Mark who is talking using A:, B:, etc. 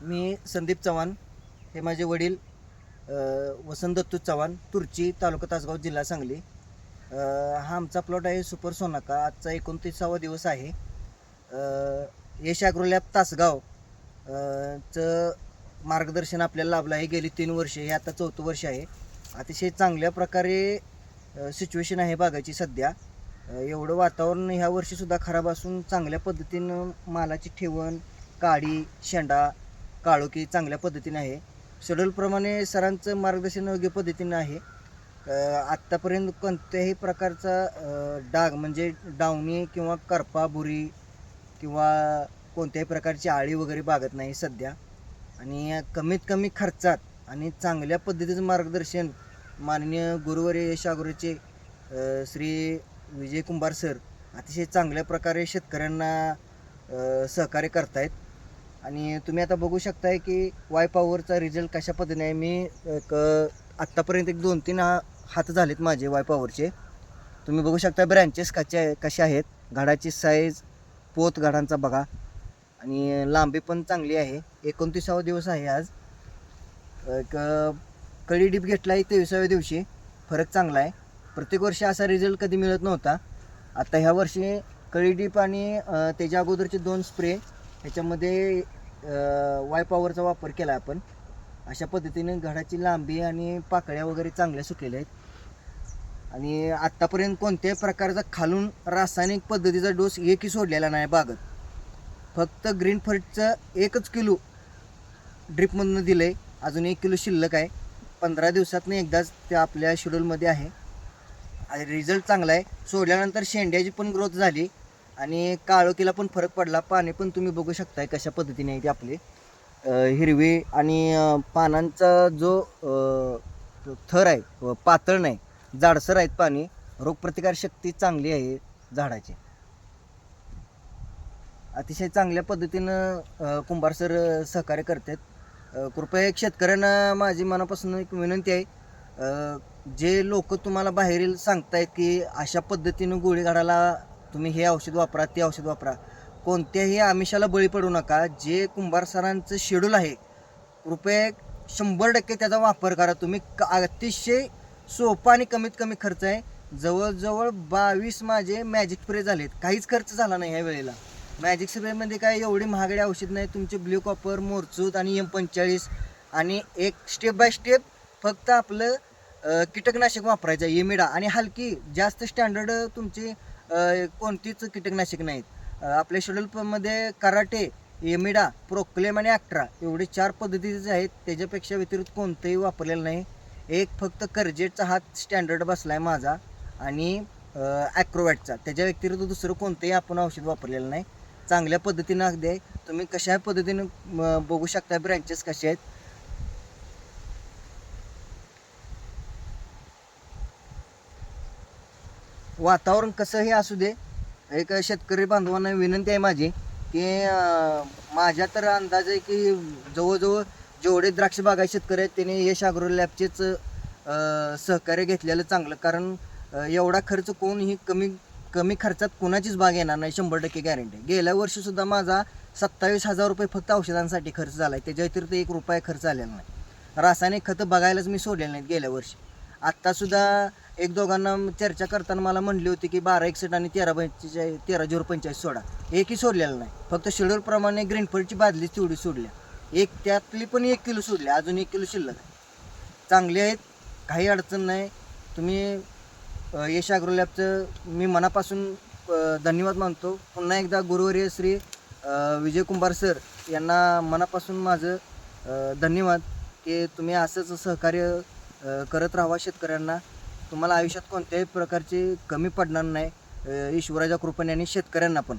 A: मी संदीप चव्हाण हे माझे वडील वसंत दत्तू चव्हाण तुर्ची तालुका तासगाव जिल्हा सांगली. हा आमचा प्लॉट आहे सुपर सोनाका. आजचा एकोणतीसावा दिवस आहे. यश ॲग्रोलॅब तासगाव चं मार्गदर्शन आपल्याला लाभलं आहे गेली तीन वर्षे हे आता चौथं वर्ष आहे. अतिशय चांगल्या प्रकारे सिच्युएशन आहे बागाची सध्या. एवढं वातावरण ह्या वर्षीसुद्धा खराब असून चांगल्या पद्धतीनं मालाची ठेवण काडी शेंडा काळोखी चांगल्या पद्धतीने आहे. शेड्यूलप्रमाणे सरांचं मार्गदर्शन योग्य पद्धतीनं आहे. आत्तापर्यंत कोणत्याही प्रकारचा डाग म्हणजे डावणी किंवा करपा बुरी किंवा कोणत्याही प्रकारची आळी वगैरे बागत नाही सध्या. आणि कमीत कमी खर्चात आणि चांगल्या पद्धतीचं मार्गदर्शन माननीय गुरुवारी यश श्री विजय कुंभार सर अतिशय चांगल्या प्रकारे शेतकऱ्यांना सहकार्य करतायत. आणि तुम्ही आता बघू शकताय की वाय पॉवरचा रिझल्ट कशा पद्धतीने आहे? मी एक आत्तापर्यंत एक दोन तीन हात झालेत माझे वाय पॉवरचे तुम्ही बघू शकता ब्रँचेस कसे कसे आहेत? घाडाची साईज पोत घाडांचा बघा. आणि लांबी पण चांगली आहे. एकोणतीसावा दिवस आहे आज. एक कळी डीप घेतला आहे तेविसाव्या दिवशी. फरक चांगला आहे. प्रत्येक वर्षी असा रिझल्ट कधी मिळत नव्हता. आता ह्या वर्षी कळी डीप आणि त्याच्या अगोदरचे दोन स्प्रे ह्याच्यामध्ये वाय पॉवरचा वापर केला आपण. अशा पद्धतीने घडाची लांबी आणि पाकळ्या वगैरे चांगल्या सुटलेल्या आहेत. आणि आत्तापर्यंत कोणत्याही प्रकारचा खालून रासायनिक पद्धतीचा डोस एकही सोडलेला नाही बागत. फक्त ग्रीन फर्टचं एकच किलो ड्रिपमधनं दिलं आहे अजून एक किलो शिल्लक आहे. पंधरा दिवसातनं एकदाच ते आपल्या शेड्यूलमध्ये आहे. आणि रिझल्ट चांगला आहे. सोडल्यानंतर शेंड्याची पण ग्रोथ झाली. आणि काळोखीला पण फरक पडला. पाणी पण तुम्ही बघू शकताय कशा पद्धतीने आहे ते आपले. हिरवी आणि पानांचा जो थर आहे व पातळ नाही जाडसर आहेत पाणी रोगप्रतिकार शक्ती चांगली आहे झाडाची. अतिशय चांगल्या पद्धतीनं कुंभार सर सहकार्य करतात. कृपया एक शेतकऱ्यांना माझी मनापासून एक विनंती आहे. जे लोक तुम्हाला बाहेरील सांगतायत की अशा पद्धतीनं गोळी घाडाला तुम्ही हे औषध वापरा ते औषध वापरा. कोणत्याही आमिषाला बळी पडू नका. जे कुंभार सरांचं शेड्यूल आहे कृपया शंभर टक्के त्याचा वापर करा तुम्ही. क- अतिशय सोपा आणि कमीत कमी खर्च आहे. जवळजवळ बावीस माझे मॅजिक स्प्रे झालेत. काहीच खर्च झाला नाही ह्या वेळेला. मॅजिक स्प्रेमध्ये काय एवढी महागडी औषध नाही. तुमचे ब्ल्यू कॉपर मोरचूत आणि एम पंचेचाळीस. आणि एक स्टेप बाय स्टेप फक्त आपलं कीटकनाशक वापरायचं आहे एमिडा आणि हलकी जास्त स्टँडर्ड तुमची कोणतीच कीटकनाशक नाहीत. आपल्या आपल्या शेड्यूलमध्ये कराटे एमिडा प्रोक्लेम आणि ॲक्ट्रा एवढे चार पद्धतीचे आहेत त्याच्यापेक्षा व्यतिरिक्त कोणतंही वापरलेलं नाही. एक फक्त करजेटचा हात स्टँडर्ड बसला आहे माझा आणि ॲक्रोवॅटचा त्याच्या व्यतिरिक्त दुसरं कोणतंही आपण औषध वापरलेलं नाही. चांगल्या पद्धतीनं अगदी आहे. तुम्ही कशा पद्धतीनं बघू शकता ब्रँचेस कसे आहेत. वातावरण कसंही असू दे एक शेतकरी बांधवांना विनंती आहे माझी की माझ्या तर अंदाज आहे की जवळजवळ जेवढे द्राक्ष बागा शेतकरी आहेत त्यांनी यश अग्रो लॅबचेच सहकार्य घेतलेलं चांगलं. कारण एवढा खर्च कोणही कमी कमी खर्चात कोणाचीच बाग येणार नाही शंभर टक्के गॅरंटी गेल्या वर्षीसुद्धा माझा सत्तावीस हजार रुपये फक्त औषधांसाठी खर्च झाला आहे त्याच्या व्यतिरिक्त एक रुपया खर्च आलेला नाही. रासायनिक खतं बघायलाच मी सोडलेलं नाहीत गेल्या वर्षी. आत्तासुद्धा एक दोघांना चर्चा करताना मला म्हणली होती की बारा एकसठ आणि तेरा पंचेचाळीस तेरा झिरो पंचेचाळीस सोडा. एकही सोडलेलं नाही. फक्त शेड्यूलप्रमाणे ग्रीनफर्डची बादली तेवढी सोडल्या. एक त्यातली पण एक किलो सोडली अजून एक किलो शिल्लक आहे. चांगली आहेत. काही अडचण नाही. तुम्ही यश अग्रोलॅबचं मी मनापासून धन्यवाद मानतो. पुन्हा एकदा गुरुवर्य श्री विजय कुंभार सर यांना मनापासून माझं धन्यवाद की तुम्ही असंच सहकार्य करत राहावा शेतकऱ्यांना. तुम्हाला आयुष्यात कोणत्याही प्रकारची कमी पडणार नाही. ईश्वराच्या कृपेने आणि शेतकऱ्यांना पण.